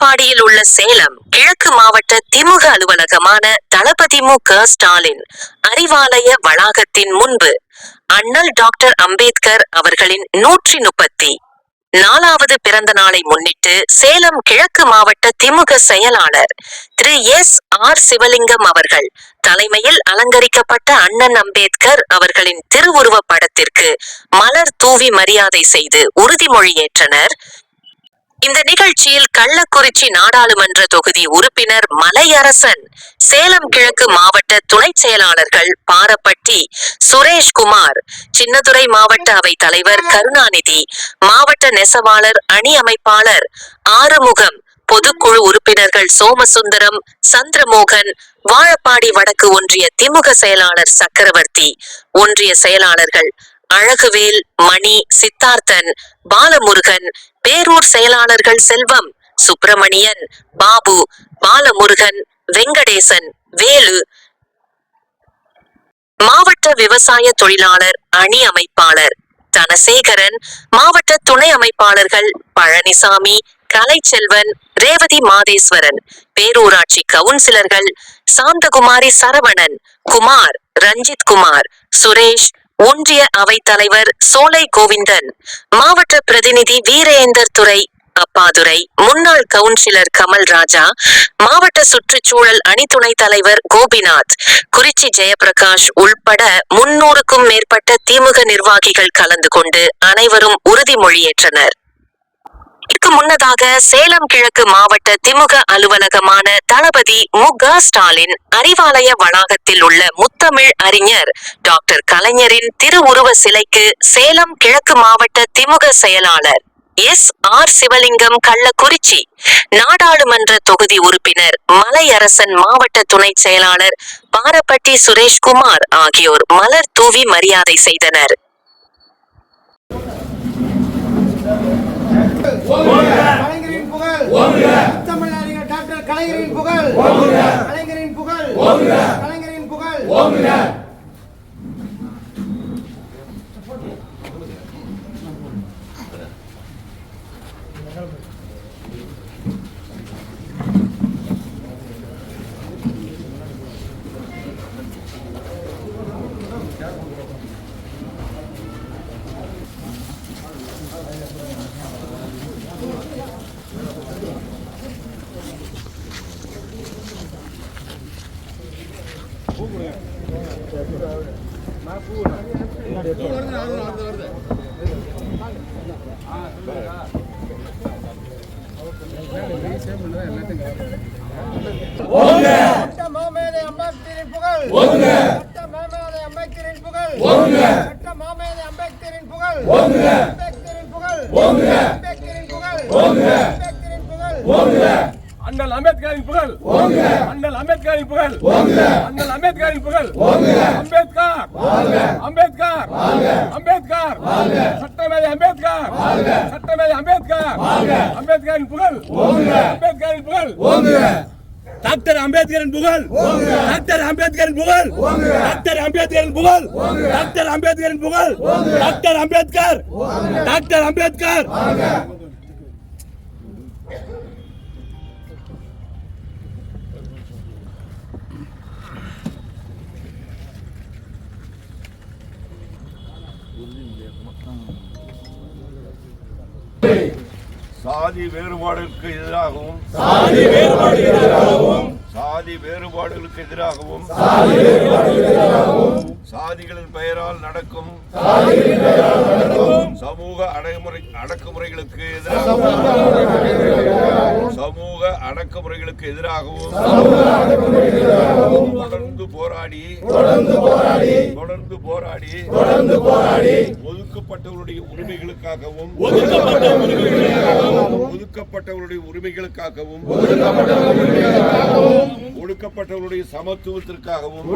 எடப்பாடியில் உள்ள சேலம் கிழக்கு மாவட்ட திமுக அலுவலகமான தளபதி மு. க. ஸ்டாலின் அறிவாலய வளாகத்தின் முன்பு அண்ணல் டாக்டர் அம்பேத்கர் அவர்களின் நூற்றி முப்பத்தி நாலாவது பிறந்த நாளை முன்னிட்டு சேலம் கிழக்கு மாவட்ட திமுக செயலாளர் திரு. எஸ். ஆர். சிவலிங்கம் அவர்கள் தலைமையில் அலங்கரிக்கப்பட்ட அண்ணன் அம்பேத்கர் அவர்களின் திருவுருவ படத்திற்கு மலர் தூவி மரியாதை செய்து உறுதிமொழி ஏற்றனர். இந்த நிகழ்ச்சியில் கள்ளக்குறிச்சி நாடாளுமன்ற தொகுதி உறுப்பினர் மலையரசன் சேலம் கிழக்கு மாவட்ட துணை செயலாளர்கள் பாரப்பட்டி சுரேஷ்குமார் சின்னதுரை மாவட்ட அவை தலைவர் கருணாநிதி மாவட்ட நெசவாளர் அணி அமைப்பாளர் ஆறுமுகம் பொதுக்குழு உறுப்பினர்கள் சோமசுந்தரம் சந்திரமோகன் வாழப்பாடி வடக்கு ஒன்றிய திமுக செயலாளர் சக்கரவர்த்தி ஒன்றிய செயலாளர்கள் அழகுவேல் மணி சித்தார்த்தன் பாலமுருகன் பேரூர் செயலாளர்கள் செல்வம் சுப்பிரமணியன் பாபு பாலமுருகன் வெங்கடேசன் வேலு மாவட்ட விவசாய தொழிலாளர் அணி அமைப்பாளர் தனசேகரன் மாவட்ட துணை அமைப்பாளர்கள் பழனிசாமி கலைச்செல்வன் ரேவதி மாதேஸ்வரன் பேரூராட்சி கவுன்சிலர்கள் சாந்தகுமாரி சரவணன் குமார் ரஞ்சித் குமார் சுரேஷ் ஒன்றிய அவைத்தலைவர் சோலை கோவிந்தன் மாவட்ட பிரதிநிதி வீரேந்தர் துறை அப்பாதுரை முன்னாள் கவுன்சிலர் கமல் ராஜா மாவட்ட சுற்றுச்சூழல் அணி துணைத் தலைவர் கோபிநாத் குறிச்சி ஜெயபிரகாஷ் உள்பட முன்னூறுக்கும் மேற்பட்ட திமுக நிர்வாகிகள் கலந்து கொண்டு அனைவரும் உறுதிமொழியேற்றனர். இதற்கு முன்னதாக சேலம் கிழக்கு மாவட்ட திமுக அலுவலகமான தளபதி மு க ஸ்டாலின் அறிவாலய வளாகத்தில் உள்ள முத்தமிழ் அறிஞர் டாக்டர் கலைஞரின் திருவுருவ சிலைக்கு சேலம் கிழக்கு மாவட்ட திமுக செயலாளர் எஸ் ஆர் சிவலிங்கம் கள்ளக்குறிச்சி நாடாளுமன்ற தொகுதி உறுப்பினர் மலையரசன் மாவட்ட துணை செயலாளர் பாரப்பட்டி சுரேஷ்குமார் ஆகியோர் மலர் தூவி மரியாதை செய்தனர் கலைஞரின் புகழ் தமிழ் அறிஞர் டாக்டர் கலைஞரின் புகழ். கலைஞரின் புகழ். கலைஞரின் புகழ். மாமேதை அம்பேத்கரின் புகழ் சட்ட மாமேதை அம்பேத்கரின் புகழ் சட்ட மாமேதை அம்பேத்கரின் புகழ் அம்பேத்கரின் புகழ் அம்பேத்கரின் புகழ் அம்பேத்கரின் புகழ் அண்ணல் அம்பேத்கரின் புகழ். அண்ணல் அம்பேத்கரின் புகழ். அண்ணல் அம்பேத்கரின் புகழ். அம்பேத்கர். அம்பேத்கர். அம்பேத்கர். சட்டமேதை அம்பேத்கர். சட்டமேதை அம்பேத்கர். அம்பேத்கரின் புகழ். அம்பேத்கரின் புகழ். டாக்டர் அம்பேத்கரின் புகழ். டாக்டர் அம்பேத்கரின் புகழ். டாக்டர் அம்பேத்கரின் புகழ். டாக்டர் அம்பேத்கரின் புகழ். டாக்டர் அம்பேத்கர். டாக்டர் அம்பேத்கர். சாதி வேறுபாடுகளுக்கு எதிராகவும் சாதி வேறுபாடுகளுக்கு சாதி வேறுபாடுகளுக்கு எதிராகவும் சாதி வேறுபாடுகளுக்கு சாதிகளின் பெயரால் நடக்கும் சமூக அடக்குமுறை அடக்குமுறைகளுக்கு எதிராகவும் சமூக அடக்குமுறைகளுக்கு எதிராகவும் தொடர்ந்து போராடி தொடர்ந்து போராடி தொடர்ந்து போராடி தொடர்ந்து போராடி ஒதுக்கப்பட்டவருடைய உரிமைகளுக்காகவும் ஒதுக்கப்பட்டவருடைய உரிமைகளுக்காகவும் ஒடுக்கப்பட்டவருடைய சமத்துவத்திற்காகவும்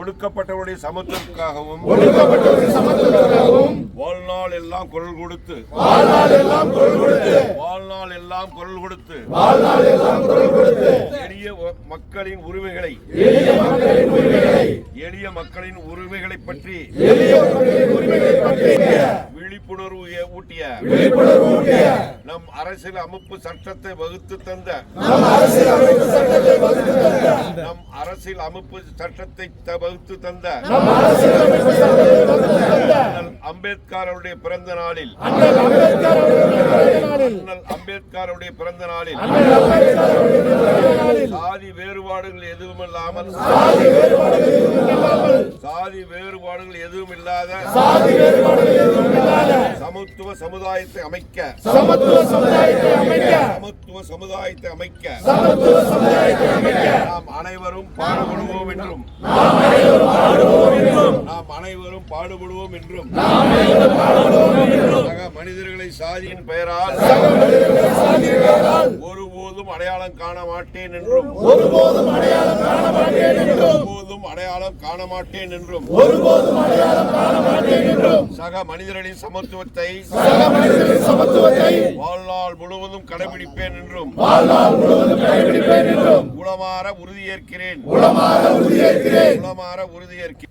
ஒடுக்கப்பட்டவருடைய சமத்துவத்திற்காகவும் வாழ்நாள் எல்லாம் குரல் கொடுத்து. வாழ்நாள் எல்லாம் குரல் கொடுத்து. வாழ்நாள் எல்லாம் குரல் கொடுத்து. எளிய வ- மக்களின் உரிமைகளை. எளிய மக்களின் உரிமைகளை. பற்றி. விழிப்புணர்வு விழிப்புணர்வு ஊட்டிய நம் அரசியல் அமைப்பு சட்டத்தை வகுத்து தந்த நம் அரசியல் அமைப்பு சட்டத்தை வகுத்து தந்த அண்ணல் அம்பேத்கர் அவருடைய பிறந்த நாளில் அண்ணல் அம்பேத்கர் அவருடைய பிறந்த நாளில் சாதி வேறுபாடுகள் எதுவும் இல்லாமல் சாதி வேறுபாடுகள் எதுவும் இல்லாத சமத்துவ சமுதாயத்தை அமைக்க. சமத்துவ சமுதாயத்தை அமைக்க. நாம் அனைவரும் பாடுபடுவோம் என்றும். நாம் அனைவரும் பாடுபடுவோம் என்றும். சக மனிதர்களை சாதியின் பெயரால் ஒருபோதும் அடையாளம் காண மாட்டேன் என்றும். ஒருபோதும் அடையாளம் காண மாட்டேன் என்றும். ஒருபோதும் அடையாளம் காண மாட்டேன் என்றும். ஒருபோதும் அடையாளம் காண மாட்டேன் என்றும் சக மனிதர்களின் சமத்துவத்தை சமத்துவத்தை வாழ்நாள் முழுவதும் கடைபிடிப்பேன் என்றும் வாழ்நாள் முழுவதும் கடைபிடிப்பேன் என்றும் உளமாற உறுதியேற்கிறேன். உளமாற உறுதியேற்கிறேன். உளமாற உறுதியேற்கிறேன்.